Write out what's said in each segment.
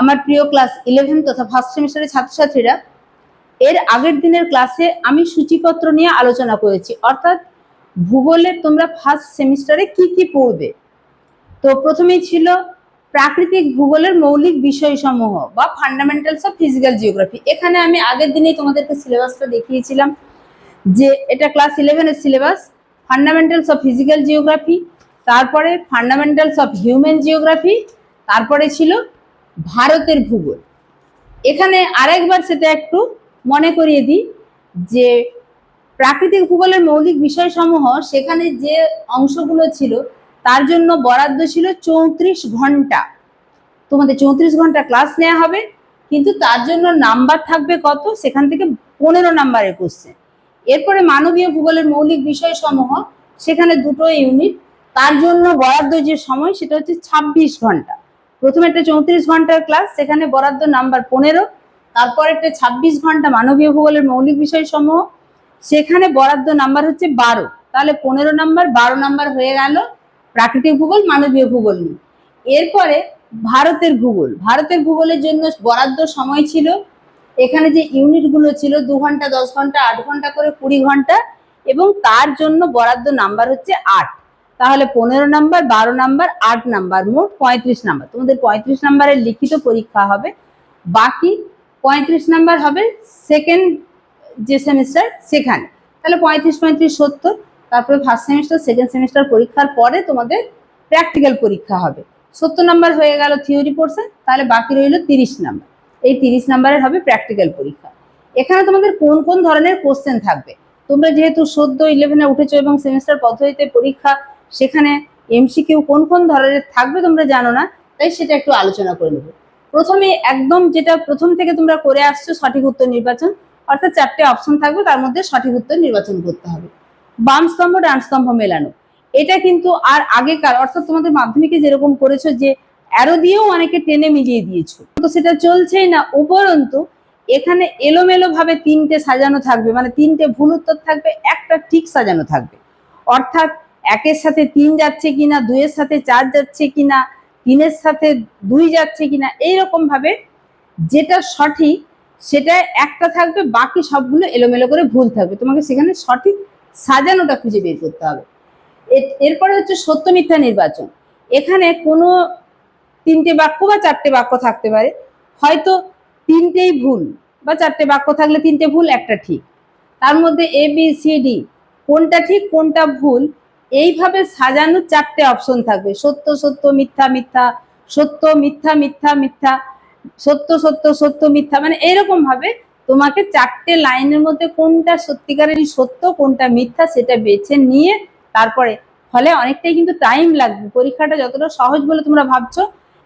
আমার প্রিয় class eleven তথা ফার্স্ট সেমিস্টারের ছাত্রছাত্রীরা, এর আগের দিনের ক্লাসে আমি সূচিপত্র নিয়ে আলোচনা করেছি। অর্থাৎ ভূগোলে তোমরা ফার্স্ট সেমিস্টারে কি কি পড়বে? তো প্রথমেই ছিল প্রাকৃতিক ভূগোলের মৌলিক বিষয়সমূহ বা ফান্ডামেন্টালস অফ ফিজিক্যাল জিওগ্রাফি এখানে আমি আগের দিনেই তোমাদেরকে সিলেবাসটা দেখিয়েছিলাম যে এটা ক্লাস ইলেভেনের syllabus fundamentals of physical geography তারপরে ফান্ডামেন্টালস অফ হিউম্যান জিওগ্রাফি তারপরে ছিল ভারতের ভূগোল। এখানে আরেকবার সেটা একটু মনে করিয়ে দিই যে প্রাকৃতিক ভূগোলের মৌলিক বিষয়সমূহ, সেখানে যে অংশগুলো ছিল, তার জন্য বরাদ্দ ছিল চৌত্রিশ ঘণ্টা। তোমাদের চৌত্রিশ ঘণ্টা ক্লাস নেওয়া হবে, কিন্তু তার জন্য নাম্বার থাকবে কত? সেখান থেকে পনেরো নাম্বারের কোশ্চেন এরপরে মানবীয় ভূগোলের মৌলিক বিষয়সমূহ, সেখানে দুটো ইউনিট তার জন্য বরাদ্দ যে সময়, সেটা হচ্ছে ছাব্বিশ ঘণ্টা। প্রথমে একটা চৌত্রিশ ঘণ্টার ক্লাস সেখানে বরাদ্দ নাম্বার পনেরো, তারপর একটা ছাব্বিশ ঘণ্টা মানবীয় ভূগোলের মৌলিক বিষয়সমূহ সেখানে বরাদ্দ নাম্বার হচ্ছে বারো। তাহলে পনেরো নাম্বার বারো নাম্বার হয়ে গেল প্রাকৃতিক ভূগোল, মানবীয় ভূগোল নিয়ে। এরপরে ভারতের ভূগোল। ভারতের ভূগোলের জন্য বরাদ্দ সময় ছিল, এখানে যে ইউনিটগুলো ছিল, দু ঘণ্টা, দশ ঘণ্টা, আট ঘণ্টা করে কুড়ি ঘণ্টা, এবং তার জন্য বরাদ্দ নাম্বার হচ্ছে আট। তাহলে পনেরো নাম্বার, বারো নাম্বার, আট নাম্বার, মোট পঁয়ত্রিশ নাম্বার। তোমাদের পঁয়ত্রিশ নাম্বারের লিখিত পরীক্ষা হবে। বাকি পঁয়ত্রিশ নাম্বার হবে সেকেন্ড যে সেমিস্টার সেখানে। তাহলে পঁয়ত্রিশ পঁয়ত্রিশ, সত্তর, তারপরে ফার্স্ট সেমিস্টার সেকেন্ড সেমিস্টার পরীক্ষার পরে তোমাদের প্র্যাকটিক্যাল পরীক্ষা হবে। সত্তর নাম্বার হয়ে গেল থিওরি পোর্শন তাহলে বাকি রইল তিরিশ নাম্বার। এই তিরিশ নাম্বারের হবে প্র্যাকটিক্যাল পরীক্ষা। এখানে তোমাদের কোন কোন ধরনের কোশ্চেন থাকবে? তোমরা যেহেতু সদ্য ইলেভেনে উঠেছো এবং সেমিস্টার পদ্ধতিতে পরীক্ষা সেখানে এমসিকিউ কোন কোন ধরনের থাকবে তোমরা জানো না, তাই সেটা একটু আলোচনা করে নেব। প্রথমে একদম যেটা প্রথম থেকে তোমরা করে আসছো সঠিক উত্তর নির্বাচন, অর্থাৎ চারটে অপশন থাকবে, তার মধ্যে সঠিক উত্তর নির্বাচন করতে হবে। বাম স্তম্ভ, ডান স্তম্ভ মেলানো। এটা কিন্তু আর আগেকার, অর্থাৎ তোমাদের মাধ্যমিকে যেরকম করেছ যে অ্যারো দিয়েও অনেকে টেনে মিলিয়ে দিয়েছ। তো সেটা চলছেই না, উপরন্তু এখানে এলোমেলো ভাবে তিনটে সাজানো থাকবে মানে তিনটে ভুল উত্তর থাকবে, একটা ঠিক সাজানো থাকবে। অর্থাৎ একের সাথে তিন যাচ্ছে কিনা, দুইয়ের সাথে চার যাচ্ছে কিনা, তিনের সাথে দুই যাচ্ছে কিনা, এইরকম ভাবে যেটা সঠিক সেটা একটা থাকবে, বাকি সবগুলো এলোমেলো করে ভুল থাকবে। তোমাকে সেখানে সঠিক সাজানোটা খুঁজে বের করতে হবে। এরপরে হচ্ছে সত্য মিথ্যা নির্বাচন। এখানে কোনো তিনটে বাক্য বা চারটে বাক্য থাকতে পারে। হয়তো তিনটেই ভুল বা চারটে বাক্য থাকলে তিনটে ভুল, একটা ঠিক। তার মধ্যে এ বি সি ডি কোনটা ঠিক, কোনটা ভুল এইভাবে সাজানো চারটে অপশন থাকবে। সত্য সত্য, মিথ্যা মিথ্যা, সত্য, মিথ্যা মিথ্যা মিথ্যা, সত্য সত্য সত্য, মিথ্যা মানে এইরকম ভাবে তোমাকে চারটে লাইনের মধ্যে কোনটা সত্যিকারেরই সত্য, কোনটা মিথ্যা সেটা বেছে নিয়ে তারপরে ফলে অনেকটাই কিন্তু টাইম লাগবে। পরীক্ষাটা যতটা সহজ বলে তোমরা ভাবছ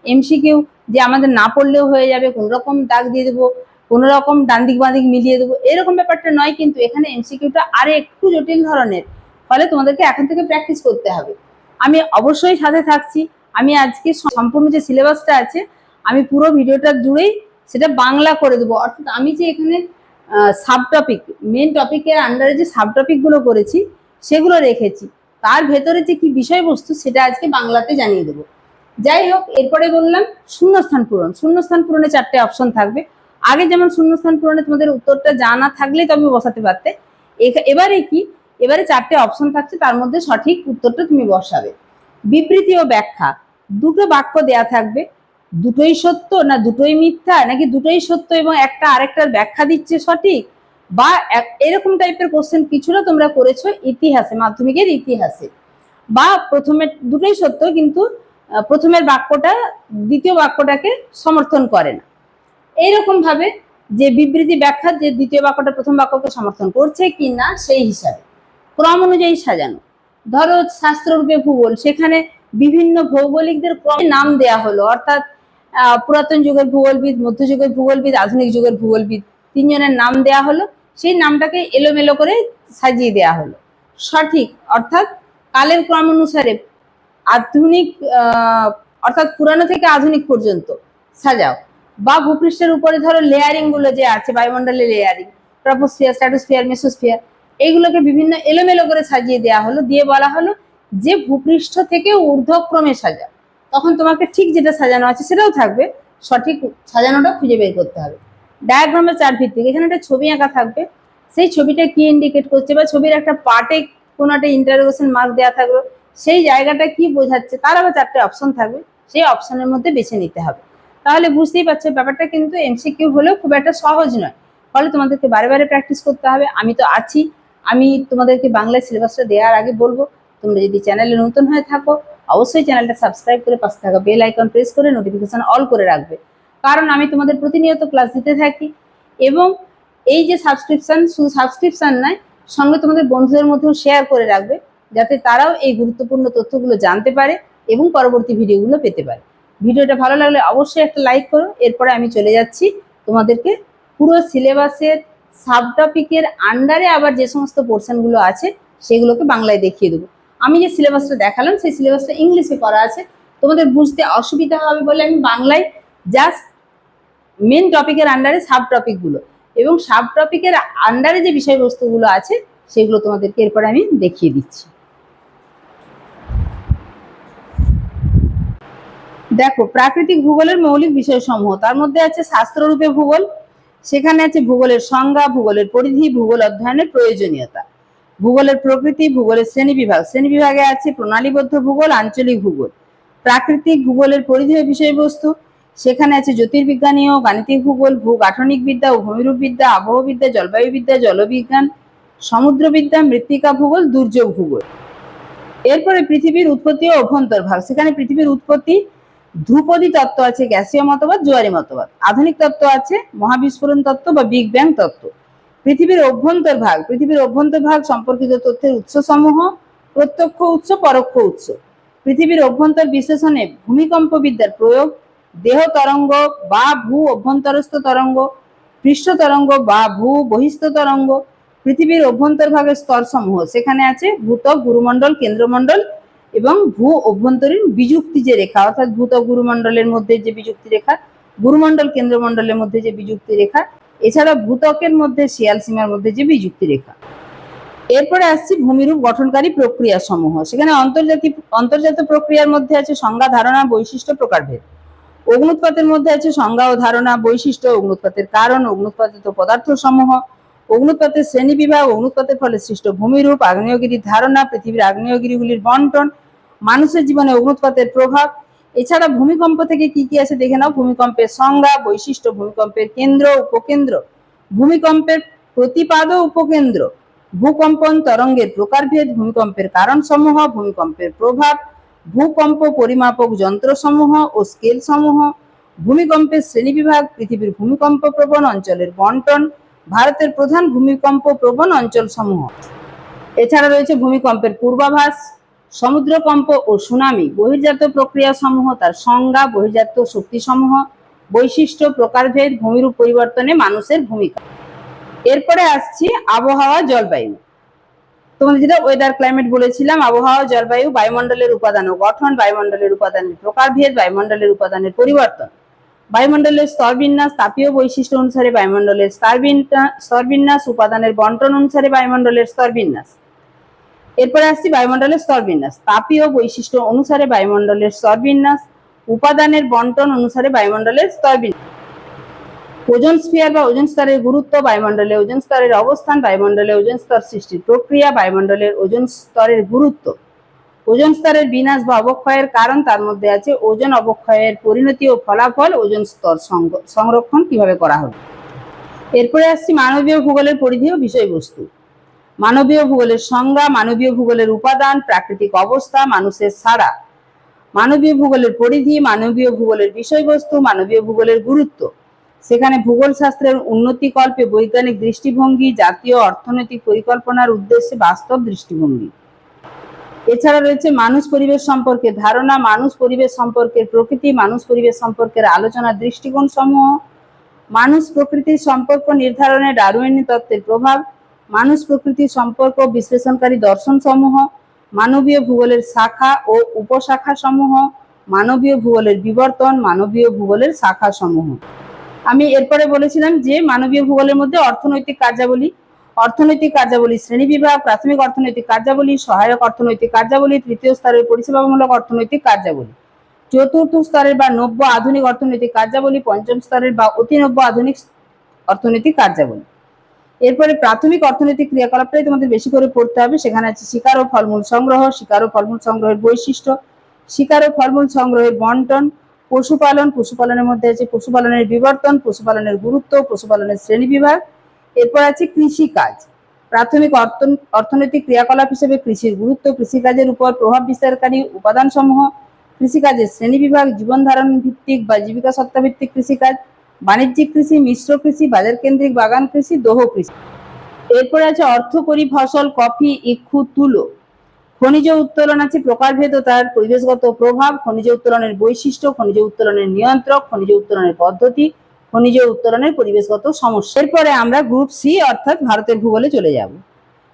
এমসিকিউ যে আমাদের না পড়লেও হয়ে যাবে কোন রকম দাগ দিয়ে দেবো কোনো রকম ডান দিক বাঁ দিক মিলিয়ে দেবো, এরকম ব্যাপারটা নয়, কিন্তু এখানে এমসিকিউটা আরে একটু জটিল ধরনের। ফলে তোমাদেরকে এখন থেকে প্র্যাকটিস করতে হবে। আমি অবশ্যই সাথে থাকছি। আমি আজকে সম্পূর্ণ যে সিলেবাসটা আছে, আমি পুরো ভিডিওটা জুড়েই সেটা বাংলা করে দেবো। অর্থাৎ আমি যে এখানে সাব টপিক মেন টপিকের আন্ডারে যে সাব টপিকগুলো করেছি, সেগুলো রেখেছি। তার ভেতরে যে কি বিষয়বস্তু, সেটা আজকে বাংলাতে জানিয়ে দেবো। যাই হোক, এরপরে বললাম, শূন্যস্থান পূরণ। শূন্যস্থান পূরণে চারটে অপশন থাকবে। আগে যেমন শূন্যস্থান পূরণে তোমাদের উত্তরটা জানা থাকলেই তবে বসাতে পারতে। এবারে কি এবারে চারটে অপশন থাকছে, তার মধ্যে সঠিক উত্তরটা তুমি বসাবে। বিবৃতি ও ব্যাখ্যা, দুটো বাক্য দেয়া থাকবে, দুটোই সত্য না দুটোই মিথ্যা, নাকি দুটোই সত্য এবং একটা আরেকটার ব্যাখ্যা দিচ্ছে সঠিক? বা এরকম টাইপের কোশ্চেন কিছুটা তোমরা করেছ ইতিহাসে, মাধ্যমিকের ইতিহাসে। বা প্রথমে, দুটোই সত্য কিন্তু প্রথমের বাক্যটা দ্বিতীয় বাক্যটাকে সমর্থন করে না। এইরকম ভাবে যে বিবৃতি ব্যাখ্যা যে দ্বিতীয় বাক্যটা প্রথম বাক্যকে সমর্থন করছে কি না সেই হিসাবে। ক্রম অনুযায়ী সাজানো। ধরো শাস্ত্ররূপে ভূগোল, সেখানে বিভিন্ন ভৌগোলিকদের ক্রমে নাম দেয়া হলো। অর্থাৎ পুরাতন যুগের ভূগোলবিদ মধ্যযুগের ভূগোলবিদ, আধুনিক যুগের ভূগোলবিদ তিনজনের নাম দেয়া হলো। সেই নামটাকে এলোমেলো করে সাজিয়ে দেয়া হলো। সঠিক, অর্থাৎ কালের ক্রম অনুসারে আধুনিক অর্থাৎ পুরানো থেকে আধুনিক পর্যন্ত সাজাও। বা ভূপৃষ্ঠের উপরে ধরো লেয়ারিংগুলো যে আছে বায়ুমণ্ডলের লেয়ারিং, ট্রপোস্ফিয়ার, স্ট্র্যাটোস্ফিয়ার, মেসোস্ফিয়ার এইগুলোকে বিভিন্ন এলোমেলো করে সাজিয়ে দেওয়া হলো, দিয়ে বলা হলো যে ভূপৃষ্ঠ থেকে ঊর্ধ্বক্রমে সাজা তখন তোমাকে ঠিক যেটা সাজানো আছে সেটাও থাকবে, সঠিক সাজানোটা খুঁজে বের করতে হবে। ডায়াগ্রামের চার ভিত্তিক এখানে একটা ছবি আঁকা থাকবে, সেই ছবিটা কি ইন্ডিকেট করছে বা ছবির একটা পার্টে কোনো একটা ইন্টারোগেশন মার্ক দেওয়া থাকল, সেই জায়গাটা কি বোঝাচ্ছে, তার আবার চারটে অপশন থাকবে, সেই অপশনের মধ্যে বেছে নিতে হবে। তাহলে বুঝতেই পারছ, ব্যাপারটা কিন্তু এমসিকিউ হলেও খুব একটা সহজ নয়। ফলে তোমাদেরকে বারে বারে প্র্যাকটিস করতে হবে, আমি তো আছি আমি তোমাদেরকে বাংলা সিলেবাসটা দেওয়ার আগে বলব, তোমরা যদি চ্যানেলে নতুন হয়ে থাকো, অবশ্যই চ্যানেলটা সাবস্ক্রাইব করে পাশে থাকা বেল আইকন প্রেস করে নোটিফিকেশন অল করে রাখবে। কারণ আমি তোমাদের প্রতিনিয়ত ক্লাস দিতে থাকি এবং এই যে সাবস্ক্রিপশান শুধু সাবস্ক্রিপশান নয়, সঙ্গে তোমাদের বন্ধুদের মধ্যেও শেয়ার করে রাখবে, যাতে তারাও এই গুরুত্বপূর্ণ তথ্যগুলো জানতে পারে এবং পরবর্তী ভিডিওগুলো পেতে পারে। ভিডিওটা ভালো লাগলে অবশ্যই একটা লাইক করো, এরপরে আমি চলে যাচ্ছি তোমাদেরকে পুরো সিলেবাসের সাব টপিকের আন্ডারে আবার যে সমস্ত পোর্শনগুলো আছে, সেগুলোকে বাংলায় দেখিয়ে দেবো। আমি যে সিলেবাসটা দেখালাম, সেই সিলেবাসটা ইংলিশে করা আছে। তোমাদের বুঝতে অসুবিধা হবে বলে আমি বাংলায় জাস্ট মেন টপিকের আন্ডারে সাব টপিকগুলো এবং সাব টপিকের আন্ডারে যে বিষয়বস্তুগুলো আছে, সেগুলো তোমাদেরকে এরপরে আমি দেখিয়ে দিচ্ছি। দেখো, প্রাকৃতিক ভূগোলের মৌলিক বিষয়সমূহ, তার মধ্যে আছে শাস্ত্ররূপে ভূগোল সেখানে আছে ভূগোলের সংজ্ঞা, ভূগোলের পরিধি, ভূগোল অধ্যয়নের প্রয়োজনীয়তা। ভূগোলের প্রকৃতি, ভূগোলের শ্রেণীবিভাগ। শ্রেণীবিভাগে আছে প্রণালীবদ্ধ ভূগোল, আঞ্চলিক ভূগোল। প্রাকৃতিক ভূগোলের পরিধি বিষয়বস্তু। সেখানে আছে জ্যোতির্বিজ্ঞানী ও গাণিতিক ভূগোল, ভূগাঠনিক বিদ্যা ও ভূমিরূপবিদ্যা আবহবিদ্যা জলবায়ুবিদ্যা জলবিজ্ঞান সমুদ্রবিদ্যা মৃত্তিকা ভূগোল, দুর্যোগ ভূগোল। এরপরে পৃথিবীর উৎপত্তি ও অভ্যন্তরভাগ। সেখানে পৃথিবীর উৎপত্তি ধ্রুপদী তত্ত্ব আছে গ্যাসীয় মতবাদ, জোয়ারি মতবাদ। আধুনিক তত্ত্ব আছে মহাবিস্ফোরণ তত্ত্ব বা বিগ ব্যাং তত্ত্ব। পৃথিবীর অভ্যন্তরভাগ পৃথিবীর অভ্যন্তরভাগ সম্পর্কিত তথ্যের উৎসসমূহ প্রত্যক্ষ উৎস, পরোক্ষ উৎস। পৃথিবীর অভ্যন্তর বিশ্লেষণে ভূমিকম্প বিদ্যার প্রয়োগ, দেহ তরঙ্গ বা ভূ অভ্যন্তরস্থ তরঙ্গ, পৃষ্ঠ তরঙ্গ বা ভূ বহিস্থ তরঙ্গ, পৃথিবীর অভ্যন্তরভাগের স্তরসমূহ। সেখানে আছে ভূতক, গুরুমণ্ডল, কেন্দ্রমণ্ডল এবং ভূ অভ্যন্তরীণ বিযুক্তি যে রেখা, অর্থাৎ ভূতক গুরুমণ্ডলের মধ্যে যে বিযুক্তি রেখা, গুরুমণ্ডল কেন্দ্রমণ্ডলের মধ্যে যে বিযুক্তি রেখা এছাড়া ভূতকের মধ্যে শিয়াল সীমার মধ্যে যে বিযুক্তি রেখা। এরপরে আসছি ভূমিরূপ গঠনকারী প্রক্রিয়া সমূহ সেখানে আন্তর্জাতিক অন্তর্জাত প্রক্রিয়ার মধ্যে আছে সংজ্ঞা, ধারণা, বৈশিষ্ট্য, প্রকারভেদ। অগ্নুৎপাতের মধ্যে আছে সংজ্ঞা ও ধারণা, বৈশিষ্ট্য, অগ্নুৎপাতের কারণ, অগ্নুৎপাতিত পদার্থ সমূহ অগ্নুৎপাতের শ্রেণি বিভাগ অগ্নুৎপাতের ফলে সৃষ্ট ভূমিরূপ, আগ্নেয়গিরির ধারণা, পৃথিবীর আগ্নেয়গিরিগুলির বন্টন মানুষের জীবনে অগ্নুৎপাতের প্রভাব। এছাড়া ভূমিকম্প থেকে কি কি আছে দেখে নাও। ভূমিকম্পের সংজ্ঞা, বৈশিষ্ট্য, ভূমিকম্পের কেন্দ্র, উপকেন্দ্র। ভূমিকম্পের প্রতিপাদ উপকেন্দ্র। ভূকম্পন তরঙ্গের প্রকারভেদ, ভূমিকম্পের কারণসমূহ, ভূমিকম্পের প্রভাব। ভূকম্প পরিমাপক যন্ত্রসমূহ ও স্কেল সমূহ ভূমিকম্পের শ্রেণীবিভাগ, পৃথিবীর ভূমিকম্প প্রবণ অঞ্চলের বন্টন। ভারতের প্রধান ভূমিকম্প প্রবণ অঞ্চল সমূহ এছাড়া রয়েছে ভূমিকম্পের পূর্বাভাস। সমুদ্রকম্প ও সুনামি বহির্জাত প্রক্রিয়া সমূহ তার সংজ্ঞা, বহির্জাত শক্তি সমূহ বৈশিষ্ট্য, প্রকারভেদ, ভূমিরূপ পরিবর্তনে মানুষের ভূমিকা। এরপরে আসছি আবহাওয়া জলবায়ু। তোমাদের যেটা ওয়েদার ক্লাইমেট বলেছিলাম, আবহাওয়া, জলবায়ু, বায়ুমণ্ডলের উপাদান ও গঠন, বায়ুমণ্ডলের উপাদানের প্রকারভেদ, বায়ুমণ্ডলের উপাদানের পরিবর্তন। বায়ুমণ্ডলের স্তরবিন্যাস, তাপীয় বৈশিষ্ট্য অনুসারে বায়ুমণ্ডলের স্তরবিন্যাস, উপাদানের বন্টন অনুসারে বায়ুমণ্ডলের স্তরবিন্যাস। এরপরে আসছি বায়ুমণ্ডলের স্তরবিন্যাস। তাপীয় বৈশিষ্ট্য অনুসারে বায়ুমণ্ডলের স্তরবিন্যাস, উপাদানের বন্টন অনুসারে বায়ুমণ্ডলের স্তরবিন্যাস। ওজন স্ফিয়ার বা ওজন স্তরের গুরুত্ব, বায়ুমণ্ডলে ওজন স্তরের অবস্থান, বায়ুমণ্ডলে ওজন স্তর সৃষ্টির প্রক্রিয়া, বায়ুমণ্ডলের ওজন স্তরের গুরুত্ব। ওজন স্তরের বিনাশ বা অবক্ষয়ের কারণ, তার মধ্যে আছে ওজন অবক্ষয়ের পরিণতি ও ফলাফল, ওজন স্তর সংরক্ষণ কীভাবে করা হবে। এরপরে আসছি মানবীয় ভূগোলের পরিধি ও বিষয়বস্তু। মানবীয় ভূগোলের সংজ্ঞা, মানবীয় ভূগোলের উপাদান, প্রাকৃতিক অবস্থা, মানুষের ছাড়া মানবীয় ভূগোলের পরিধি, মানবীয় ভূগোলের বিষয়বস্তু, মানবীয় ভূগোলের গুরুত্ব। সেখানে ভূগোল শাস্ত্রের উন্নতিকল্পে বৈজ্ঞানিক দৃষ্টিভঙ্গি, জাতীয় অর্থনৈতিক পরিকল্পনার উদ্দেশ্যে বাস্তব দৃষ্টিভঙ্গি। এছাড়া রয়েছে মানুষ পরিবেশ সম্পর্কে ধারণা, মানুষ পরিবেশ সম্পর্কের প্রকৃতি, মানুষ পরিবেশ সম্পর্কের আলোচনা দৃষ্টিকোণ সমূহ মানুষ প্রকৃতির সম্পর্ক নির্ধারণে ডারুইনি তত্ত্বের প্রভাব মানুষ প্রকৃতির সম্পর্ক বিশ্লেষণকারী দর্শন সমূহ মানবীয় ভূগোলের শাখা ও উপশাখা সমূহ মানবীয় ভূগোলের বিবর্তন, মানবীয় ভূগোলের শাখা সমূহ আমি এরপরে বলেছিলাম যে মানবীয় ভূগোলের মধ্যে অর্থনৈতিক কার্যাবলী অর্থনৈতিক কার্যাবলী শ্রেণীবিভাগ প্রাথমিক অর্থনৈতিক কার্যাবলী, সহায়ক অর্থনৈতিক কার্যাবলী, তৃতীয় স্তরের পরিষেবামূলক অর্থনৈতিক কার্যাবলী। চতুর্থ স্তরের বা নব্য আধুনিক অর্থনৈতিক কার্যাবলী, পঞ্চম স্তরের বা অতি নব্য আধুনিক অর্থনৈতিক কার্যাবলী। এরপরে প্রাথমিক অর্থনৈতিক ক্রিয়াকলাপটাই তোমাদের বেশি করে পড়তে হবে। সেখানে আছে শিকার ও ফলমূল সংগ্রহ, শিকার ও ফলমূল সংগ্রহের বৈশিষ্ট্য, শিকার ও ফলমূল সংগ্রহের বন্টন, পশুপালন, পশুপালনের মধ্যে আছে পশুপালনের বিবর্তন, পশুপালনের গুরুত্ব, পশুপালনের শ্রেণীবিভাগ এরপর আছে কৃষিকাজ। প্রাথমিক অর্থ- অর্থনৈতিক ক্রিয়াকলাপ হিসেবে কৃষির গুরুত্ব, কৃষিকাজের উপর প্রভাব বিস্তারকারী উপাদানসমূহ, কৃষিকাজের শ্রেণীবিভাগ জীবন ধারণ ভিত্তিক বা জীবিকা সত্তা ভিত্তিক কৃষিকাজ বাণিজ্যিক কৃষি, মিশ্র কৃষি বাজার কেন্দ্রিক বাগান কৃষি, দোহ কৃষি। এরপরে আছে অর্থকরী ফসল, কফি, ইক্ষু, তুলো। খনিজ উত্তোলন আছে প্রকারভেদ তার পরিবেশগত প্রভাব, খনিজ উত্তোলনের বৈশিষ্ট্য, খনিজ উত্তোলনের নিয়ন্ত্রক, খনিজ উত্তোলনের পদ্ধতি, খনিজ উত্তোলনের পরিবেশগত সমস্যা। এরপরে আমরা গ্রুপ সি অর্থাৎ ভারতের ভূগোলে চলে যাব।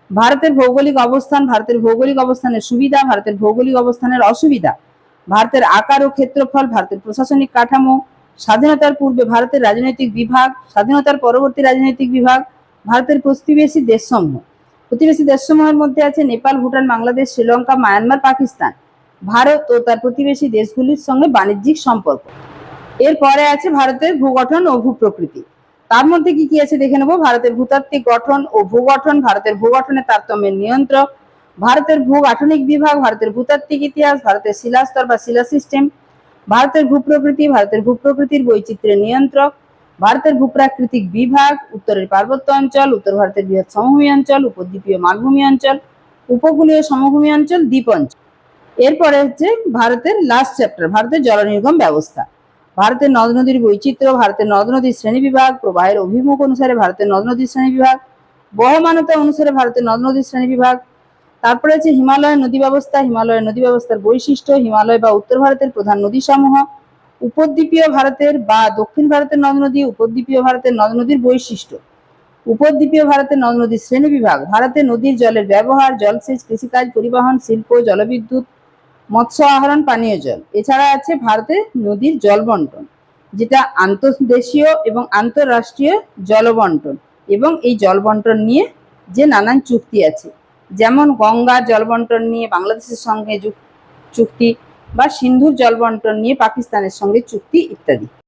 ভারতের ভৌগোলিক অবস্থান, ভারতের ভৌগোলিক অবস্থানের সুবিধা, ভারতের ভৌগোলিক অবস্থানের অসুবিধা, ভারতের আকার ও ক্ষেত্রফল, ভারতের প্রশাসনিক কাঠামো স্বাধীনতার পূর্বে ভারতের রাজনৈতিক বিভাগ, স্বাধীনতার পরবর্তী রাজনৈতিক বিভাগ, ভারতের প্রতিবেশী দেশসমূহ। প্রতিবেশী দেশসমূহের মধ্যে আছে নেপাল, ভুটান, বাংলাদেশ, শ্রীলঙ্কা, মায়ানমার, পাকিস্তান। ভারত ও তার প্রতিবেশী দেশগুলির সঙ্গে বাণিজ্যিক সম্পর্ক। এরপরে আছে ভারতের ভূগঠন ও ভূপ্রকৃতি। তার মধ্যে কি কি আছে দেখে নেব? ভারতের ভূতাত্ত্বিক গঠন ও ভূগঠন, ভারতের ভূগঠনের তারতম্যের নিয়ন্ত্রক, ভারতের ভূগাঠনিক বিভাগ, ভারতের ভূতাত্ত্বিক ইতিহাস, ভারতের শিলাস্তর বা শিলা সিস্টেম ভারতের ভূপ্রকৃতি, ভারতের ভূপ্রকৃতির বৈচিত্র্যের নিয়ন্ত্রক, ভারতের ভূপ্রাকৃতিক বিভাগ, উত্তরের পার্বত্য অঞ্চল, উত্তর ভারতের বৃহৎ সমভূমি অঞ্চল, উপদ্বীপীয় মালভূমি অঞ্চল, উপকূলীয় সমভূমি অঞ্চল, দ্বীপ অঞ্চল। এরপরে হচ্ছে ভারতের লাস্ট চ্যাপ্টার ভারতের জলনির্গম ব্যবস্থা। ভারতের নদ নদীর বৈচিত্র্য, ভারতের নদ নদীর শ্রেণি বিভাগ, প্রবাহের অভিমুখ অনুসারে ভারতের নদ নদীর শ্রেণি বিভাগ, বহমানতা অনুসারে ভারতের নদ নদীর শ্রেণি বিভাগ তারপরে আছে হিমালয় নদী ব্যবস্থা, হিমালয় নদী ব্যবস্থার বৈশিষ্ট্য, হিমালয় বা উত্তর ভারতের প্রধান নদীসমূহ, উপদ্বীপীয় ভারতের বা দক্ষিণ ভারতের নদ নদী, উপদ্বীপীয় ভারতের নদ নদীর বৈশিষ্ট্য। উপদ্বীপীয় ভারতের নদ নদীর শ্রেণি বিভাগ ভারতে নদীর জলের ব্যবহার, জলসেচ, কৃষিকাজ, পরিবহন, শিল্প, জলবিদ্যুৎ, মৎস্য আহরণ, পানীয় জল। এছাড়া আছে ভারতে নদীর জল বন্টন, যেটা আন্তঃদেশীয় এবং আন্তঃরাষ্ট্রীয় জল বন্টন এবং এই জল বন্টন নিয়ে যে নানান চুক্তি আছে। যেমন গঙ্গার জলবন্টন নিয়ে বাংলাদেশের সঙ্গে চুক্তি বা সিন্ধুর জল বন্টন নিয়ে পাকিস্তানের সঙ্গে চুক্তি ইত্যাদি।